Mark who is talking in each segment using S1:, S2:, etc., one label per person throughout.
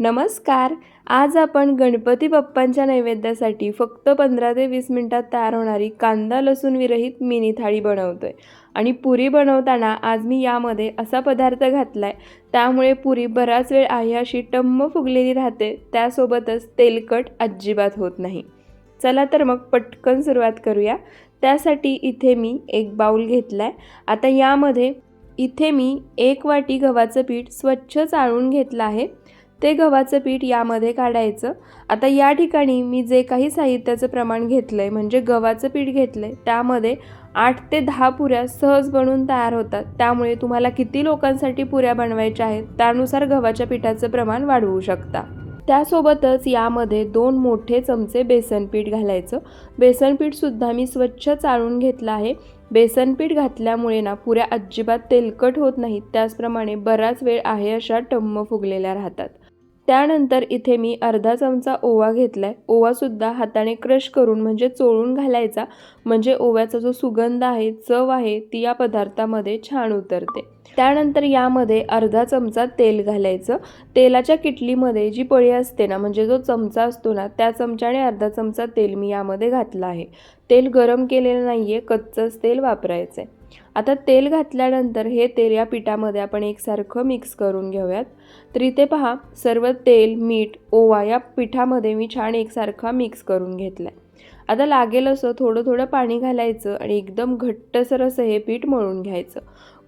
S1: नमस्कार. आज आपण गणपती बाप्पांच्या नैवेद्यासाठी फक्त पंधरा ते वीस मिनटात तयार होणारी कांदा लसूण विरहित मिनी थाळी बनवतोय. आणि पुरी बनवताना आज मी यामध्ये असा पदार्थ घातलाय त्यामुळे पुरी बराच वेळ आहे अशी टम्म फुगलेली राहते त्यासोबतच तेलकट अजिबात होत नाही. चला तर मग पटकन सुरुवात करूया. त्यासाठी इथे मी एक बाऊल घेतलाय. आता यामध्ये इथे मी एक वाटी गव्हाचं पीठ स्वच्छ चाळून घेतलं आहे. ते गव्हाचं पीठ यामध्ये काढायचं. आता या ठिकाणी मी जे काही साहित्याचं प्रमाण घेतलं आहे म्हणजे गव्हाचं पीठ घेतलं आहे त्यामध्ये आठ ते दहा पुऱ्या सहज बनून तयार होतात. त्यामुळे तुम्हाला किती लोकांसाठी पुऱ्या बनवायच्या आहेत त्यानुसार गव्हाच्या पिठाचं प्रमाण वाढवू शकता. त्यासोबतच यामध्ये दोन मोठे चमचे बेसन पीठ घालायचं. बेसन पीठसुद्धा मी स्वच्छ चाळून घेतलं आहे. बेसन पीठ घातल्यामुळे ना पुऱ्या अजिबात तेलकट होत नाहीत त्याचप्रमाणे बराच वेळ आहे अशा टम्म फुगलेल्या राहतात. त्यानंतर इथे मी अर्धा चमचा ओवा घेतला आहे ओवासुद्धा हाताने क्रश करून म्हणजे चोळून घालायचा म्हणजे ओव्याचा जो सुगंध आहे चव आहे ती या पदार्थामध्ये छान उतरते. त्यानंतर यामध्ये अर्धा चमचा तेल घालायचं. तेलाच्या किटलीमध्ये जी पळी असते ना म्हणजे जो चमचा असतो ना त्या चमच्याने अर्धा चमचा तेल मी यामध्ये घातलं आहे. तेल गरम केलेलं नाही आहे कच्चंच तेल वापरायचं आहे आता तेल घातल्यानंतर हे तेल या पिठामध्ये आपण एकसारखं मिक्स करून घेऊयात. तर इथे पहा सर्व तेल मीठ ओवा या पिठामध्ये मी छान एकसारखा मिक्स करून घेतला आहे आता लागेल असं थोडं थोडं पाणी घालायचं आणि एकदम घट्टसर असं हे पीठ मळून घ्यायचं.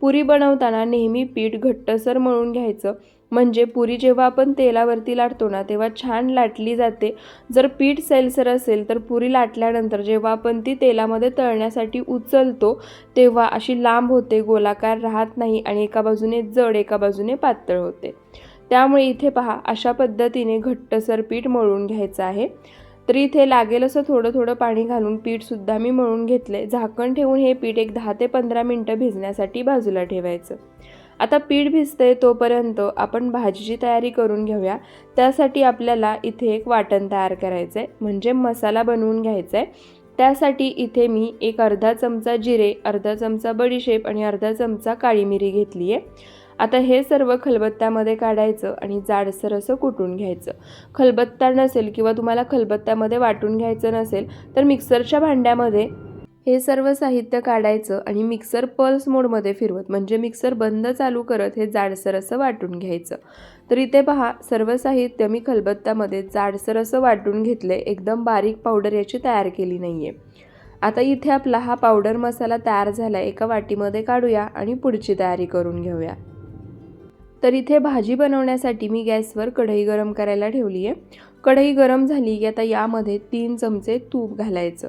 S1: पुरी बनवताना नेहमी पीठ घट्टसर मळून घ्यायचं. म्हणजे पुरी जेव्हा आपण तेलावरती लाटतो ना तेव्हा छान लाटली जाते. जर पीठ सैलसर असेल तर पुरी लाटल्यानंतर जेव्हा आपण ती तेलामध्ये तळण्यासाठी उचलतो तेव्हा अशी लांब होते गोलाकार राहत नाही आणि एका बाजूने जड एका बाजूने पातळ होते. त्यामुळे इथे पहा अशा पद्धतीने घट्टसर पीठ मळून घ्यायचं आहे. तर इथे लागेल असं थोडं थोडं पाणी घालून पीठसुद्धा मी मळून घेतले झाकण ठेवून हे पीठ एक दहा ते पंधरा मिनटं भिजण्यासाठी बाजूला ठेवायचं. आता पीठ भिजतंय तोपर्यंत आपण भाजीची तयारी करून घेऊया. त्यासाठी आपल्याला इथे एक वाटण तयार करायचं आहे म्हणजे मसाला बनवून घ्यायचा आहे त्यासाठी इथे मी एक अर्धा चमचा जिरे अर्धा चमचा बडीशेप आणि अर्धा चमचा काळी मिरी घेतली आहे आता हे सर्व खलबत्त्यामध्ये काढायचं आणि जाडसर असं कुटून घ्यायचं. खलबत्ता नसेल किंवा तुम्हाला खलबत्त्यामध्ये वाटून घ्यायचं नसेल तर मिक्सरच्या भांड्यामध्ये हे सर्व साहित्य काढायचं आणि मिक्सर पल्स मोडमध्ये फिरवत म्हणजे मिक्सर बंद चालू करत हे जाडसर असं वाटून घ्यायचं. तर इथे पहा सर्व साहित्य मी खलबत्त्यामध्ये जाडसर असं वाटून घेतलं आहे एकदम बारीक पावडर याची तयार केली नाही आहे आता इथे आपला हा पावडर मसाला तयार झाला एका वाटीमध्ये काढूया आणि पुढची तयारी करून घेऊया. तर इथे भाजी बनवण्यासाठी मी गॅसवर कढई गरम करायला ठेवली आहे कढई गरम झाली की आता यामध्ये तीन चमचे तूप घालायचं.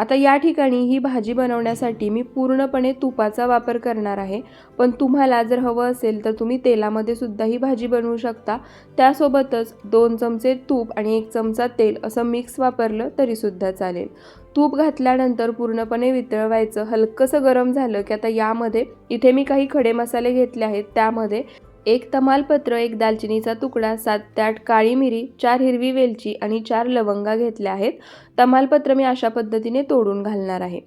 S1: आता या ठिकाणी ही भाजी बनवण्यासाठी मी पूर्णपणे तुपाचा वापर करणार आहे. पण तुम्हाला जर हवं असेल तर तुम्ही तेलामध्ये सुद्धा ही भाजी बनवू शकता. त्यासोबतच दोन चमचे तूप आणि एक चमचा तेल असं मिक्स वापरलं तरीसुद्धा चालेल. तूप घातल्यानंतर पूर्णपणे वितळवायचं. हलकंसं गरम झालं की आता यामध्ये इथे मी काही खडे मसाले घेतले आहेत त्यामध्ये एक तमालपत्र एक दालचिनीचा तुकडा सात ते आठ काळी मिरी चार हिरवी वेलची आणि चार लवंगा घेतल्या आहेत. तमालपत्र मी अशा पद्धतीने तोडून घालणार आहे.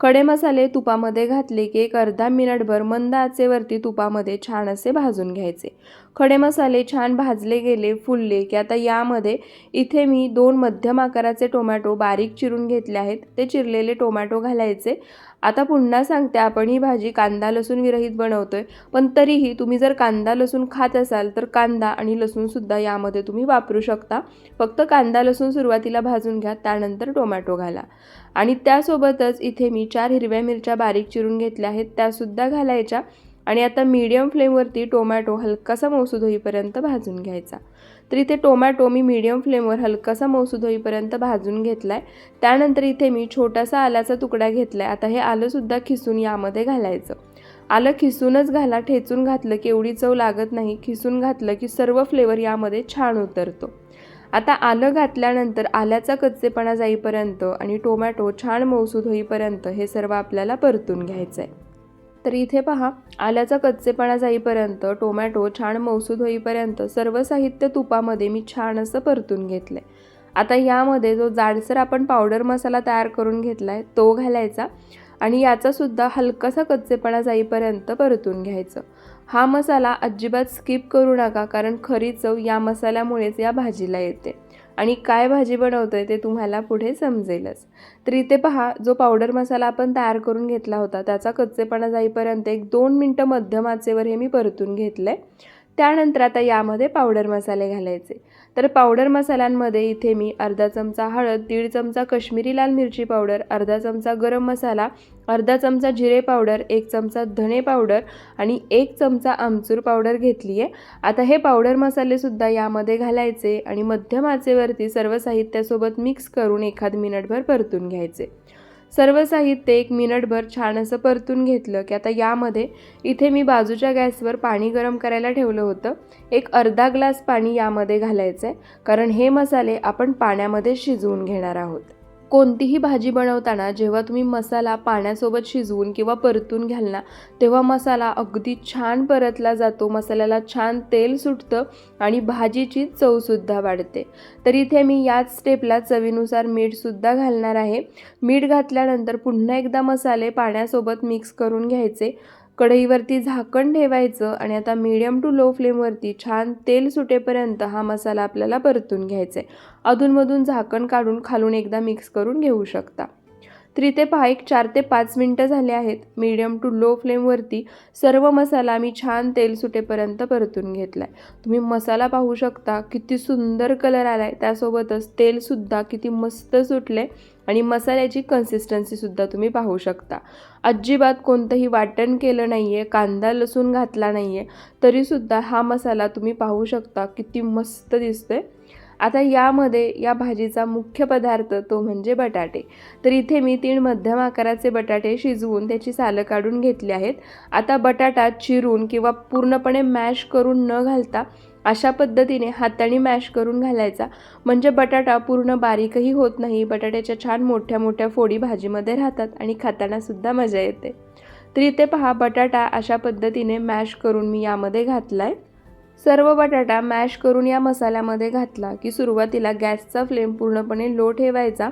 S1: खडे मसाले तुपामध्ये घातले की एक अर्धा मिनिटभर मंद आचेवरती तुपामध्ये छान असे भाजून घ्यायचे. खडे मसाले छान भाजले गेले फुलले की आता यामध्ये इथे मी दोन मध्यम आकाराचे टोमॅटो बारीक चिरून घेतले आहेत. ते चिरलेले टोमॅटो घालायचे. आता पुन्हा सांगते आपण ही भाजी कांदा लसूण विरहित बनवतो आहे पण तरीही तुम्ही जर कांदा लसूण खात असाल तर कांदा आणि लसूणसुद्धा यामध्ये तुम्ही वापरू शकता. फक्त कांदा लसूण सुरुवातीला भाजून घ्या त्यानंतर टोमॅटो घाला. आणि त्यासोबतच इथे मी चार हिरव्या मिरच्या बारीक चिरून घेतल्या आहेत त्यासुद्धा घालायच्या. आणि आता मीडियम फ्लेमवरती टोमॅटो हलकासा मौसूद होईपर्यंत भाजून घ्यायचा. तर इथे टोमॅटो मी मीडियम फ्लेमवर हलकासा मौसूद होईपर्यंत भाजून घेतला आहे त्यानंतर इथे मी छोटासा आल्याचा तुकडा घेतला आहे आता हे आलंसुद्धा खिसून यामध्ये घालायचं. आलं खिसूनच घाला ठेचून घातलं की एवढी चव लागत नाही. खिसून घातलं की सर्व फ्लेवर यामध्ये छान उतरतो. आता आलं घातल्यानंतर आल्याचा कच्चेपणा जाईपर्यंत आणि टोमॅटो छान मौसूद होईपर्यंत हे सर्व आपल्याला परतून घ्यायचं आहे तर इथे पहा आल्याचा कच्चेपणा जाईपर्यंत टोमॅटो छान मौसूद होईपर्यंत सर्व साहित्य तुपामध्ये मी छान असं परतून घेतलं आहे आता यामध्ये जो जाडसर आपण पावडर मसाला तयार करून घेतला आहे तो घालायचा आणि याचासुद्धा हलकासा कच्चेपणा जाईपर्यंत परतून घ्यायचं. हा मसाला अजिबात स्किप करू नका कारण खरी चव या मसाल्यामुळेच या भाजीला येते. आणि काय भाजी बनवतोय ते तुम्हाला पुढे समजेलच. तर इथे पहा जो पावडर मसाला आपण तयार करून घेतला होता त्याचा कच्चेपणा जाईपर्यंत एक दोन मिनटं मध्यम आचेवर हे मी परतून घेतलं आहे त्यानंतर आता यामध्ये पावडर मसाले घालायचे. तर पावडर मसाल्यांमध्ये इथे मी अर्धा चमचा हळद दीड चमचा कश्मीरी लाल मिरची पावडर अर्धा चमचा गरम मसाला अर्धा चमचा जिरे पावडर एक चमचा धने पावडर आणि एक चमचा आमचूर पावडर घेतली आहे आता हे पावडर मसालेसुद्धा यामध्ये घालायचे आणि मध्यम आचेवरती सर्व साहित्यासोबत मिक्स करून एखाद मिनिटभर परतून घ्यायचे. सर्व साहित्य एक मिनिटभर छान असं परतून घेतलं की आता यामध्ये इथे मी बाजूच्या गॅसवर पाणी गरम करायला ठेवलं होतं. एक अर्धा ग्लास पाणी यामध्ये घालायचं आहे कारण हे मसाले आपण पाण्यामध्ये शिजवून घेणार आहोत. कोणतीही भाजी बनवताना जेव्हा तुम्ही मसाला पाण्यासोबत शिजवून किंवा परतून घ्याल ना तेव्हा मसाला अगदी छान परतला जातो मसाल्याला छान तेल सुटतं आणि भाजीची चवसुद्धा वाढते. तर इथे मी याच स्टेपला चवीनुसार मीठसुद्धा घालणार आहे. मीठ घातल्यानंतर पुन्हा एकदा मसाले पाण्यासोबत मिक्स करून घ्यायचे. कढईवरती झाकण ठेवायचं आणि आता मीडियम टू लो फ्लेमवरती छान तेल सुटेपर्यंत हा मसाला आपल्याला परतून घ्यायचा आहे अधूनमधून झाकण काढून खालून एकदा मिक्स करून घेऊ शकता. तर इथे पहा एक चार ते पाच मिनटं झाले आहेत. मीडियम टू लो फ्लेमवरती सर्व मसाला मी छान तेल सुटेपर्यंत परतून घेतला आहे तुम्ही मसाला पाहू शकता किती सुंदर कलर आला आहे त्यासोबतच तेलसुद्धा किती मस्त सुटले आणि मसाल्याची कन्सिस्टन्सीसुद्धा तुम्ही पाहू शकता. अजिबात कोणतंही वाटण केलं नाही आहे कांदा लसूण घातला नाही आहे तरीसुद्धा हा मसाला तुम्ही पाहू शकता. किती मस्त दिसतोय. आता यामध्ये या भाजीचा मुख्य पदार्थ तो म्हणजे बटाटे. तर इथे मी तीन मध्यम आकाराचे बटाटे शिजवून त्याची सालं काढून घेतली आहेत. आता बटाटा चिरून किंवा पूर्णपणे मॅश करून न घालता अशा पद्धतीने हाताने मॅश करून घालायचा. म्हणजे बटाटा पूर्ण बारीकही होत नाही. बटाट्याच्या छान मोठ्या मोठ्या फोडी भाजीमध्ये राहतात आणि खातानासुद्धा मजा येते. तर इथे पहा बटाटा अशा पद्धतीने मॅश करून मी यामध्ये घातला आहे सर्व बटाटा मॅश करून या मसाल्यामध्ये घातला की सुरुवातीला गॅसचा फ्लेम पूर्णपणे लो ठेवायचा.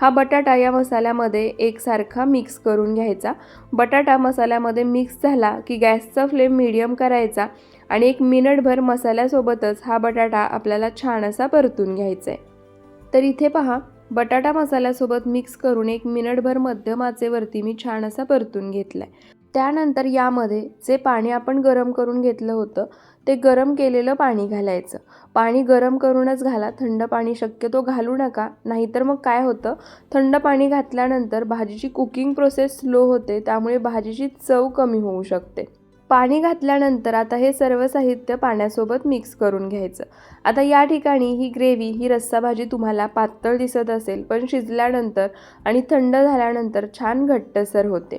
S1: हा बटाटा या मसाल्यामध्ये एकसारखा मिक्स करून घ्यायचा. बटाटा मसाल्यामध्ये मिक्स झाला की गॅसचा फ्लेम मीडियम करायचा. आणि एक मिनिटभर मसाल्यासोबतच हा बटाटा आपल्याला छान असा परतून घ्यायचा आहे तर इथे पहा बटाटा मसाल्यासोबत मिक्स करून एक मिनिटभर मध्यम आचेवरती मी छान असा परतून घेतला आहे त्यानंतर यामध्ये जे पाणी आपण गरम करून घेतलं होतं ते गरम केलेलं पाणी घालायचं. पाणी गरम करूनच घाला थंड पाणी शक्यतो घालू नका नाहीतर मग काय होतं थंड पाणी घातल्यानंतर भाजीची कुकिंग प्रोसेस स्लो होते त्यामुळे भाजीची चव कमी होऊ शकते. पाणी घातल्यानंतर आता हे सर्व साहित्य पाण्यासोबत मिक्स करून घ्यायचं. आता या ठिकाणी ही ग्रेव्ही ही रस्सा भाजी तुम्हाला पातळ दिसत असेल पण शिजल्यानंतर आणि थंड झाल्यानंतर छान घट्टसर होते.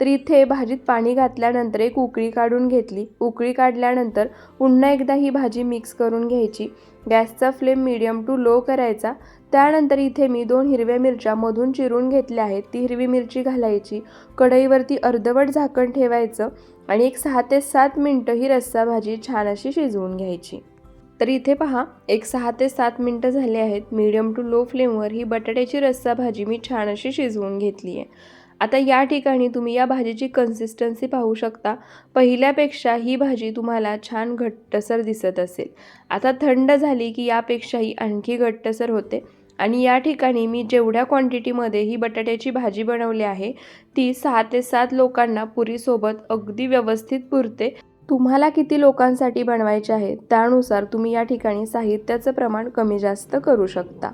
S1: तर इथे भाजीत पाणी घातल्यानंतर एक उकळी काढून घेतली. उकळी काढल्यानंतर पुन्हा एकदा ही भाजी मिक्स करून घ्यायची. गॅसचा फ्लेम मीडियम टू लो करायचा. त्यानंतर इथे मी दोन हिरव्या मिरच्या मधून चिरून घेतल्या आहेत. ती हिरवी मिरची घालायची. कढईवरती अर्धवट झाकण ठेवायचं आणि एक सहा ते सात मिनटं ही रस्सा भाजी छान अशी शिजवून घ्यायची. तर इथे पहा एक सहा ते सात मिनटं झाले आहेत. मीडियम टू लो फ्लेमवर ही बटाट्याची रस्सा भाजी मी छान अशी शिजवून घेतली आहे आता या ठिकाणी तुम्ही या भाजीची कन्सिस्टन्सी पाहू शकता. पहिल्यापेक्षा ही भाजी तुम्हाला छान घट्टसर दिसत असेल. आता थंड झाली की यापेक्षाही आणखी घट्टसर होते. आणि या ठिकाणी मी जेवढ्या क्वांटिटीमध्ये ही बटाट्याची भाजी बनवली आहे ती सहा ते सात लोकांना पुरीसोबत अगदी व्यवस्थित पुरते. तुम्हाला किती लोकांसाठी बनवायचे आहे त्यानुसार तुम्ही या ठिकाणी साहित्याचं प्रमाण कमी जास्त करू शकता.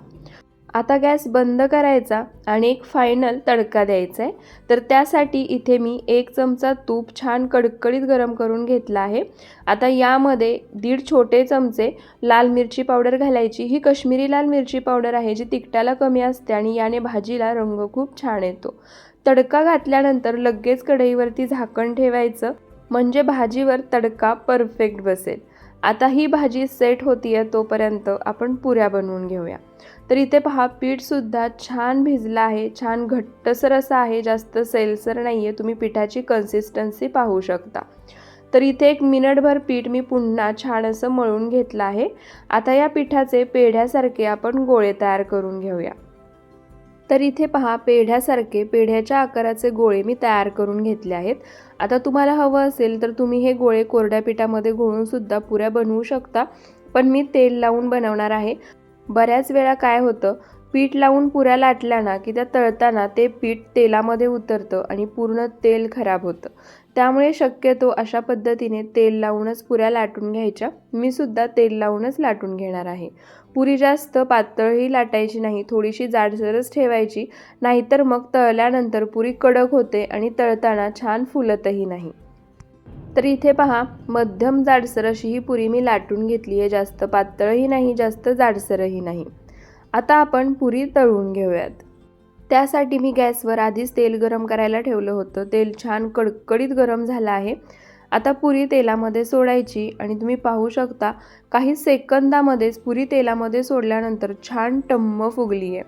S1: आता गॅस बंद करायचा आणि एक फायनल तडका द्यायचा आहे तर त्यासाठी इथे मी एक चमचा तूप छान कडकडीत गरम करून घेतला आहे. आता यामध्ये दीड छोटे चमचे लाल मिरची पावडर घालायची. ही कश्मीरी लाल मिरची पावडर आहे जी तिखटाला कमी असते आणि याने भाजीला रंग खूप छान येतो. तडका घातल्यानंतर लगेच कढईवरती झाकण ठेवायचं. म्हणजे भाजीवर तडका परफेक्ट बसेल. आता ही भाजी सेट होती आहे तोपर्यंत आपण पुऱ्या बनवून घेऊया. तर इथे पहा पीठसुद्धा छान भिजलं आहे छान घट्टसर असं आहे जास्त सेलसर नाही आहे तुम्ही पिठाची कन्सिस्टन्सी पाहू शकता. तर इथे एक मिनिटभर पीठ मी पुन्हा छान असं मळून घेतलं आहे. आता या पिठाचे पेढ्यासारखे आपण गोळे तयार करून घेऊया. तर इथे पहा पेढ्यासारखे पेढ्याच्या आकाराचे गोळे मी तयार करून घेतले आहेत. आता तुम्हाला हवं असेल तर तुम्ही हे गोळे कोरड्या पिठामध्ये घोळून सुद्धा पुऱ्या बनवू शकता पण मी तेल लावून बनवणार आहे. बऱ्याच वेळा काय होतं पीठ लावून पुऱ्या लाटल्या ना की त्या तळताना ते पीठ तेलामध्ये उतरतं आणि पूर्ण तेल खराब होतं. त्यामुळे शक्यतो अशा पद्धतीने तेल लावूनच पुऱ्या लाटून घ्यायच्या. मी सुद्धा तेल लावूनच लाटून घेणार आहे. पुरी जास्त पातळही लाटायची नाही. थोडीशी जाडसरच ठेवायची. नाहीतर मग तळल्यानंतर पुरी कडक होते आणि तळताना छान फुलतही नाही. तर इथे पहा मध्यम जाडसर अशी ही पुरी मी लाटून घेतली आहे. जास्त पातळही नाही जास्त जाडसरही नाही. आता आपण पुरी तळून घेऊयात. त्यासाठी मी गॅसवर आधीच तेल गरम करायला ठेवलं होतं. तेल छान कडकडीत गरम झालं आहे. आता पुरी तेलामध्ये सोडायची आणि तुम्ही पाहू शकता काही सेकंदामध्येच पुरी तेलामध्ये सोडल्यानंतर छान टम्म फुगली आहे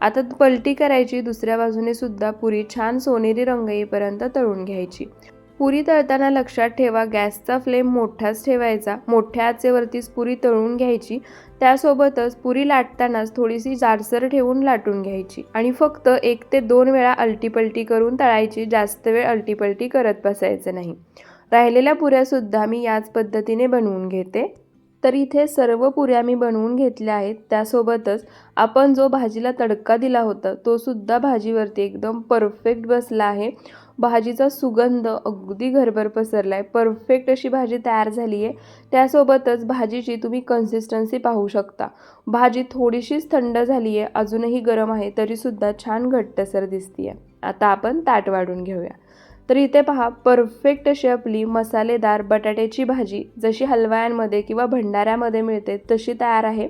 S1: आता पलटी करायची दुसऱ्या बाजूने सुद्धा पुरी छान सोनेरी रंग येईपर्यंत तळून घ्यायची. पुरी तळताना लक्षात ठेवा गॅसचा फ्लेम मोठाच ठेवायचा. मोठ्या आचेवरतीच पुरी तळून घ्यायची. त्यासोबतच पुरी लाटतानाच थोडीशी जाडसर ठेवून लाटून घ्यायची आणि फक्त एक ते दोन वेळा अलटीपलटी करून तळायची जास्त वेळ अलटीपलटी करत बसायचं नाही. राहिलेल्या पुऱ्यासुद्धा मी याच पद्धतीने बनवून घेते. तर इथे सर्व पुऱ्या मी बनवून घेतल्या आहेत. त्यासोबतच आपण जो भाजीला तडका दिला होता तो सुद्धा भाजीवरती एकदम परफेक्ट बसला आहे. भाजीचा सुगंध अगदी घरभर पसरला आहे परफेक्ट अशी भाजी तयार झाली आहे त्यासोबतच भाजीची तुम्ही कन्सिस्टन्सी पाहू शकता. भाजी थोडीशीच थंड झाली आहे अजूनही गरम आहे तरीसुद्धा छान घट्टसर दिसते आहे आता आपण ताट वाढून घेऊया. तर इथे पहा परफेक्ट अशी आपली मसालेदार बटाट्याची भाजी जशी हलवायांमध्ये किंवा भंडाऱ्यामध्ये मिळते तशी तयार आहे.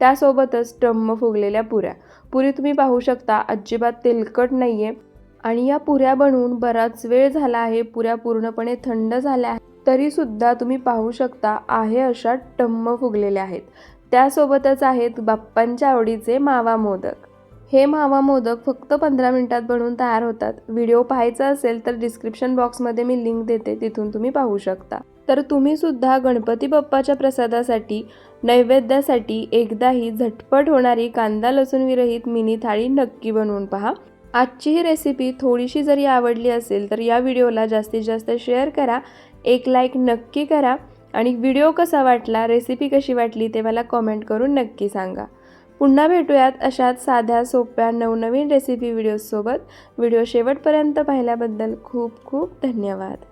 S1: त्यासोबतच टम्म फुगलेल्या पुऱ्या. पुरी तुम्ही पाहू शकता अजिबात तेलकट नाही आहे आणि या पुऱ्या बनवून बराच वेळ झाला आहे. पुऱ्या पूर्णपणे थंड झाल्या आहेत. तरीसुद्धा तुम्ही पाहू शकता आहे अशा टम्म फुगलेल्या आहेत. त्यासोबतच आहेत बाप्पांच्या आवडीचे मावा मोदक. हे मावा मोदक फक्त पंधरा मिनिटात बनवून तयार होतात. व्हिडिओ पाहायचा असेल तर डिस्क्रिप्शन बॉक्समध्ये मी लिंक देते तिथून तुम्ही पाहू शकता. तर तुम्ही सुद्धा गणपती बाप्पाच्या प्रसादासाठी नैवेद्यासाठी एकदाही झटपट होणारी कांदा लसूण विरहित मिनी थाळी नक्की बनवून पहा. आजची ही रेसिपी थोडीशी जरी आवडली असेल तर या व्हिडिओला जास्तीत जास्त शेअर करा एक लाईक नक्की करा आणि व्हिडिओ कसा वाटला रेसिपी कशी वाटली ते मला कॉमेंट करून नक्की सांगा. पुन्हा भेटूयात अशाच साध्या सोप्या नवनवीन रेसिपी व्हिडिओजसोबत व्हिडिओ शेवटपर्यंत पाहिल्याबद्दल खूप खूप धन्यवाद.